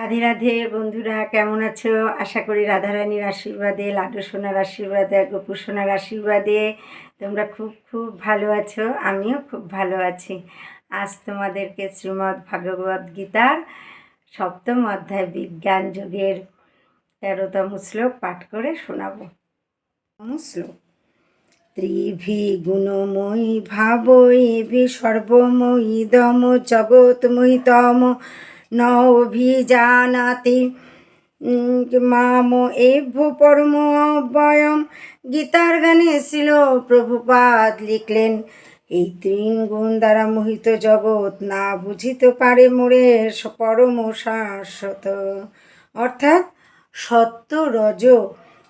রাধে রাধে বন্ধুরা, কেমন আছো? আশা করি রাধারানীর আশীর্বাদে লাডু সোনার আশীর্বাদে গোপু সোনার আশীর্বাদে তোমরা খুব খুব ভালো আছো, আমিও খুব ভালো আছি। আজ তোমাদেরকে শ্রীমদ্ ভাগবত গীতার সপ্তম অধ্যায় বিজ্ঞান যুগের তেরোতম শ্লোক পাঠ করে শোনাবো। শ্লোক। ত্রিভি গুণময়ী ভাবৈভি সর্বময়ী দম জগৎময়িতম ন অভিজানাতি মাম এভ্য পরম অব্যয়ম গীতার গানে ছিল প্রভুপাদ লিখলেন এই তিন গুণ দ্বারা মোহিত জগৎ না বুঝিতে পারে মোরে পরম শাশ্বত। অর্থাৎ সত্য, রজ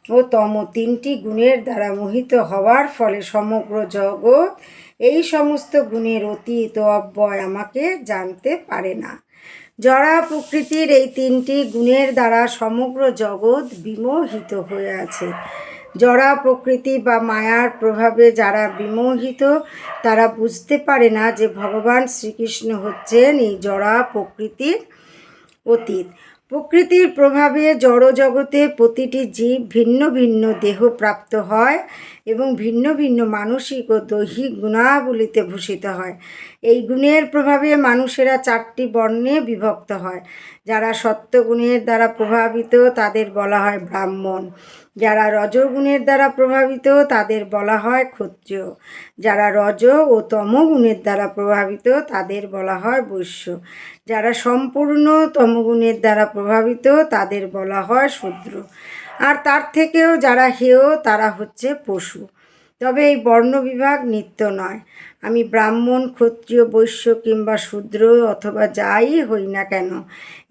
ও তম তিনটি গুণের দ্বারা মোহিত হওয়ার ফলে সমগ্র জগৎ এই সমস্ত গুণের অতীত অব্যয় আমাকে জানতে পারে না। জড়া প্রকৃতির এই তিনটি গুণের দ্বারা সমগ্র জগৎ বিমোহিত হয়ে আছে। জড়া প্রকৃতি বা মায়ার প্রভাবে যারা বিমোহিত, তারা বুঝতে পারে না যে ভগবান শ্রীকৃষ্ণ হচ্ছেন এই জড়া প্রকৃতির অতীত। প্রকৃতির প্রভাবে জড় জগতে প্রতিটি জীব ভিন্ন ভিন্ন দেহ প্রাপ্ত হয় এবং ভিন্ন ভিন্ন মানসিক ও দৈহিক গুণাবলিতে ভূষিত হয়। এই গুণের প্রভাবে মানুষেরা চারটি বর্ণে বিভক্ত হয়। যারা সত্যগুণের দ্বারা প্রভাবিত, তাদের বলা হয় ব্রাহ্মণ। যারা রজগুণের দ্বারা প্রভাবিত, তাদের বলা হয় ক্ষত্রিয় যারা রজ ও তমগুণের দ্বারা প্রভাবিত, তাদের বলা হয় বৈশ্য। যারা সম্পূর্ণ তমগুণের দ্বারা প্রভাবিত, তাদের বলা হয় শূদ্র। আর তার থেকেও যারা হেয়, তারা হচ্ছে পশু। তবে এই বর্ণবিভাগ নিত্য নয়। আমি ব্রাহ্মণ, ক্ষত্রিয়, বৈশ্য কিংবা শূদ্র অথবা যাই হই না কেন,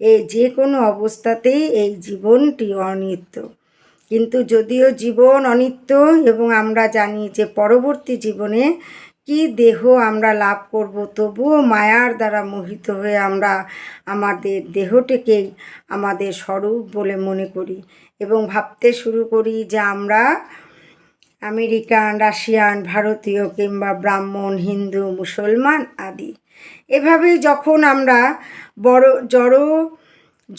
এ যে কোনো অবস্থাতেই এই জীবনটি অনিত্য। কিন্তু যদিও জীবন অনিত্য এবং আমরা জানি যে পরবর্তী জীবনে কি দেহ আমরা লাভ করব, তবুও মায়ার দ্বারা মোহিত হয়ে আমরা আমাদের দেহটিকেই আমাদের স্বরূপ বলে মনে করি এবং ভাবতে শুরু করি যে আমরা আমেরিকান, রাশিয়ান, ভারতীয় কিংবা ব্রাহ্মণ, হিন্দু, মুসলমান আদি। এভাবেই যখন আমরা বড়, জড়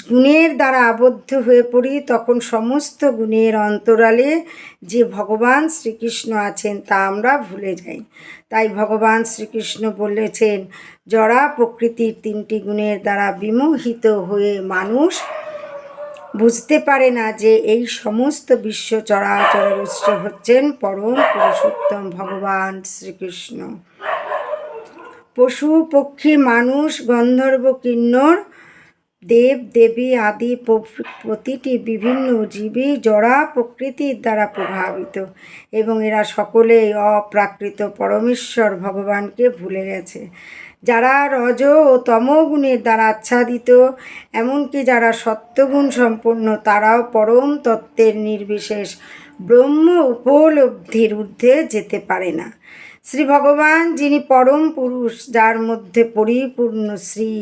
গুণের দ্বারা আবদ্ধ হয়ে পড়ি, তখন সমস্ত গুণের অন্তরালে যে ভগবান শ্রীকৃষ্ণ আছেন তা আমরা ভুলে যাই। তাই ভগবান শ্রীকৃষ্ণ বলেছেন, জড়া প্রকৃতির তিনটি গুণের দ্বারা বিমোহিত হয়ে মানুষ বুঝতে পারে না যে এই সমস্ত বিশ্ব চরাচরের উৎস হচ্ছেন পরম পুরুষোত্তম ভগবান শ্রীকৃষ্ণ। পশু, পক্ষী, মানুষ, গন্ধর্ব, কিন্নর দেব, দেবী আদি প্রতিটি বিভিন্ন জীবী জড়া প্রকৃতির দ্বারা প্রভাবিত এবং এরা সকলেই অপ্রাকৃত পরমেশ্বর ভগবানকে ভুলে গেছে। যারা রজ ও তমগুণের দ্বারা আচ্ছাদিত, এমনকি যারা সত্যগুণ সম্পন্ন, তারাও পরম তত্ত্বের নির্বিশেষ ব্রহ্ম উপলব্ধির ঊর্ধ্বে যেতে পারে না। শ্রী ভগবান যিনি পরম পুরুষ, যার মধ্যে পরিপূর্ণ শ্রী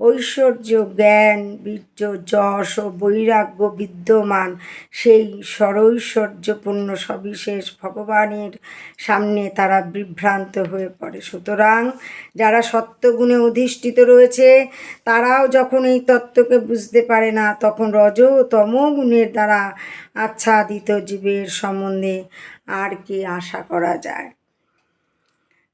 ঐশ্বর্য, জ্ঞান, বীর্য, যশ ও বৈরাগ্য বিদ্যমান, সেই সরৈশ্বর্যপূর্ণ সবিশেষ ভগবানের সামনে তারা বিভ্রান্ত হয়ে পড়ে। সুতরাং যারা সত্যগুণে অধিষ্ঠিত রয়েছে, তারাও যখন এই তত্ত্বকে বুঝতে পারে না, তখন রজ তম গুণের দ্বারা আচ্ছাদিত জীবের সম্বন্ধে আর কি আশা করা যায়?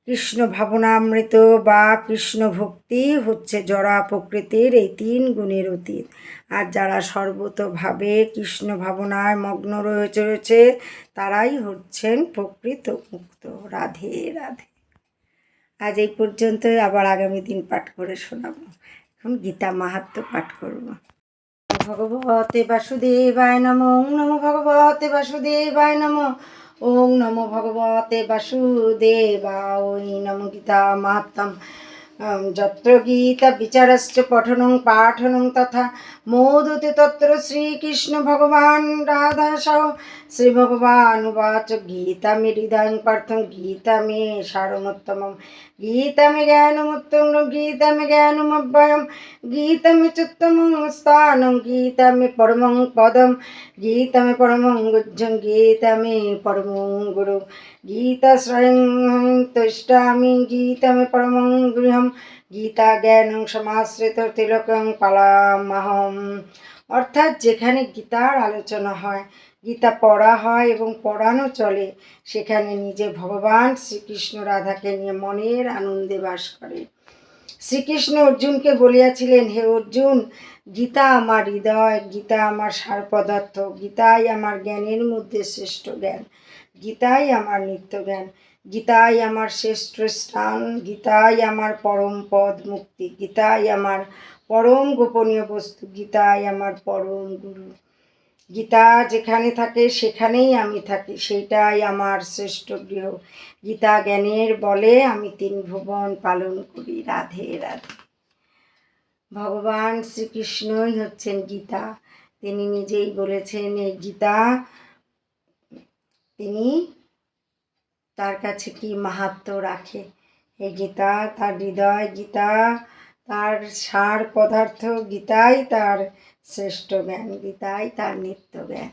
কৃষ্ণ ভাবনামৃত বা কৃষ্ণ ভক্তি হচ্ছে জড়া প্রকৃতির এই তিন গুণের অতীত। আর যারা সর্বতভাবে কৃষ্ণ ভাবনায় মগ্ন রয়েছে রয়েছে, তারাই হচ্ছেন প্রকৃত মুক্ত। রাধে রাধে। আজ এই পর্যন্তই, আবার আগামী দিন পাঠ করে শোনাবো। এখন গীতা মাহাত্ম পাঠ করব। ভগবতে বাসুদেবায় নম। নমো ভগবতে বাসুদেবায় নম। ওং নমো ভগবতে বাসুদেবায় নম গীতা মাহাত্ম যত্র গীতা বিচারশ্চ পঠনং পাঠনং তথা মোদতে তত্র শ্রীকৃষ্ণ ভগবান রাধা সহ গীতা মে হৃদয়ং পার্থং গীতা মে সারমোত্তমম গীতা মে জ্ঞানমুত্তম গীতা মে জ্ঞানমব্যয়ম গীতা মে চুত্তমং স্থানং গীতা মে পরমং পদম গীতা মে পরমং গুজ্জং গীতা মে গুরু। গীতা স্বয়ং তিষ্ঠামি, গীতমে পরমং গৃহম, গীতা জ্ঞানং সমাশ্রিত তিলকং পালামহম। অর্থাৎ যেখানে গীতার আলোচনা হয় গীতা পড়া হয় এবং পড়ানো চলে, সেখানে নিজে ভগবান শ্রীকৃষ্ণ রাধাকে নিয়ে মনের আনন্দে বাস করে। শ্রীকৃষ্ণ অর্জুনকে বলিয়াছিলেন, হে অর্জুন, গীতা আমার হৃদয়, গীতা আমার সার পদার্থ গীতাই আমার জ্ঞানের মধ্যে শ্রেষ্ঠ জ্ঞান, গীতাই আমার নিত্য জ্ঞান, গীতাই আমার শ্রেষ্ঠ স্থান, গীতাই আমার পরম পদ মুক্তি, গীতাই আমার পরম গোপনীয় বস্তু, গীতাই আমার পরম গুরু। গীতা যেখানে থাকে সেখানেই আমি থাকি, সেইটাই আমার শ্রেষ্ঠ গৃহ। গীতা জ্ঞানের বলে আমি তিন ভুবন পালন করি, রাধে রাধে। ভগবান শ্রীকৃষ্ণই হচ্ছেন গীতা। তিনি নিজেই বলেছেন, এই গীতা, তিনি তার কাছে কি মাহাত্ম রাখে? এই গীতা, তার হৃদয় গীতা, তার সার পদার্থ গীতাই তার শ্রেষ্ঠ জ্ঞান গীতাই তার নিত্য জ্ঞান।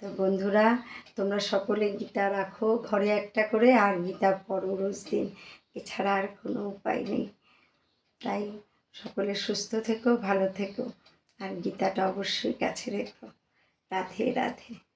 তো বন্ধুরা, তোমরা সকলে গীতা রাখো, ঘরে একটা করে, আর গীতা পড়ো রোজ দিন। এছাড়া আর কোনো উপায় নেই। তাই সকলে সুস্থ থেকো, ভালো থেকো, আর গীতাটা অবশ্যই কাছে রেখো। রাধে রাধে।